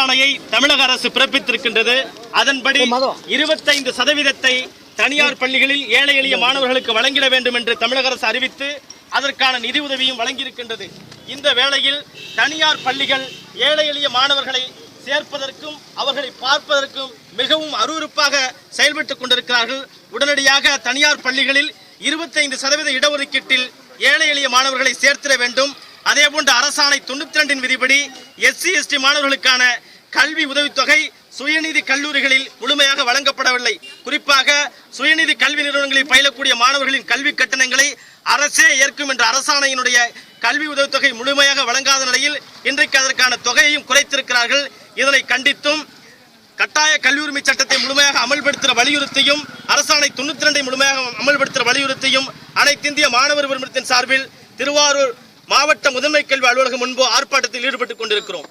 ஆணையை தமிழக அரசு பிறப்பித்திருக்கின்றது. அதன்படி இருபத்தைந்து சதவீதத்தை தனியார் பள்ளிகளில் ஏழை எளிய மாணவர்களுக்கு வழங்கிட வேண்டும் என்று தமிழக அரசு அறிவித்து அதற்கான நிதி உதவியும் வழங்கியிருக்கின்றது. இந்த வேளையில் தனியார் பள்ளிகள் ஏழை எளிய மாணவர்களை சேர்ப்பதற்கும் அவர்களை பார்ப்பதற்கும் மிகவும் அருவருப்பாக செயல்பட்டுக் கொண்டிருக்கிறார்கள். உடனடியாக தனியார் பள்ளிகளில் இருபத்தைந்து சதவீத இடஒதுக்கீட்டில் ஏழை எளிய மாணவர்களை சேர்த்திட வேண்டும். அதேபோன்று அரசாணை தொண்ணூத்தி ரெண்டின் விதிப்படி எஸ்சி எஸ்டி மாணவர்களுக்கான கல்வி உதவித்தொகை சுயநிதி கல்லூரிகளில் முழுமையாக வழங்கப்படவில்லை. குறிப்பாக சுயநிதி கல்வி நிறுவனங்களில் பயிலக்கூடிய மாணவர்களின் கல்வி கட்டணங்களை அரசே ஏற்கும் என்ற அரசாணையினுடைய கல்வி உதவித்தொகை முழுமையாக வழங்காத நிலையில் இன்றைக்கு அதற்கான தொகையையும் குறைத்திருக்கிறார்கள். இதனை கண்டித்தும் கட்டாய கல்வி உரிமை சட்டத்தை முழுமையாக அமல்படுத்துகிற வலியுறுத்தியும் அரசாணை தொண்ணூத்தி ரெண்டை முழுமையாக அமல்படுத்துகிற வலியுறுத்தியும் அனைத்திந்திய மாணவர் விரும்பத்தின் சார்பில் திருவாரூர் மாவட்ட முதன்மை கல்வி அலுவலகம் முன்பு ஆர்ப்பாட்டத்தில் ஈடுபட்டுக் கொண்டிருக்கிறோம்.